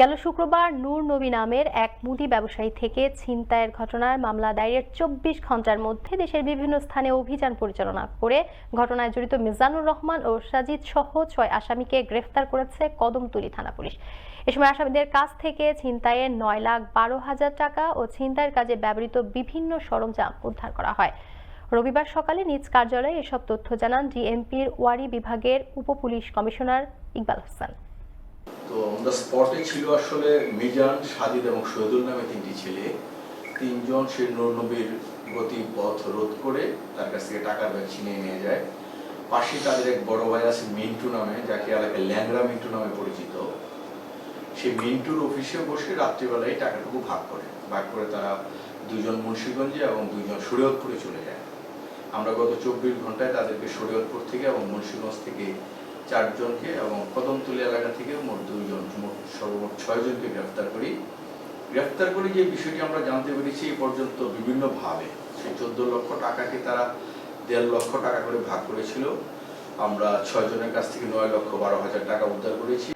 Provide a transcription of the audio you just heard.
গেল শুক্রবার নূর নবী নামের এক মুদি ব্যবসায়ী থেকে ছিনতাইয়ের ঘটনার মামলা দায়েরের চব্বিশ ঘণ্টার মধ্যে দেশের বিভিন্ন স্থানে অভিযান পরিচালনা করে ঘটনায় জড়িত মিজানুর রহমান ও সাজিদ সহ ছয় আসামিকে গ্রেফতার করেছে কদমতলী থানা পুলিশ। এ সময় আসামিদের কাছ থেকে ছিনতাইয়ের নয় লাখ বারো হাজার টাকা ও ছিনতাইয়ের কাজে ব্যবহৃত বিভিন্ন সরঞ্জাম উদ্ধার করা হয়। রবিবার সকালে নিজ কার্যালয়ে এসব তথ্য জানান ডিএমপির ওয়ারি বিভাগের উপ police commissioner Iqbal Hossain. On the স্পটে ছিল আসলে মিজান, সাজিদ এবং শহীদুল নামে তিনটি ছেলে। তিনজন সে নবীর গতি পথ রোধ করে তার কাছ থেকে টাকার ব্যাগ ছিনিয়ে নিয়ে যায়। পাশে তাদের এক বড় ভাই আছে মিন্টু নামে, যাকে এলাকায় ল্যাংরা মিন্টু নামে পরিচিত। সেই মিন্টুর অফিসে বসে রাত্রিবেলায় টাকাটুকু ভাগ করে। ভাগ করে তারা দুজন মুন্সিগঞ্জে এবং দুইজন শরীয়তপুরে চলে যায়। আমরা গত চব্বিশ ঘন্টায় তাদেরকে শরীয়তপুর থেকে এবং মুন্সিগঞ্জ থেকে চারজনকে এবং কদমতলী এলাকা থেকে মোট দুইজন, মোট সর্বমোট ছয়জনকে গ্রেফতার করি। গ্রেফতার করে যে বিষয়টি আমরা জানতে পেরেছি এই পর্যন্ত বিভিন্নভাবে। সেই চোদ্দ লক্ষ টাকাকে তারা দেড় লক্ষ টাকা করে ভাগ করেছিল। আমরা ছয়জনের কাছ থেকে নয় লক্ষ বারো হাজার টাকা উদ্ধার করেছি।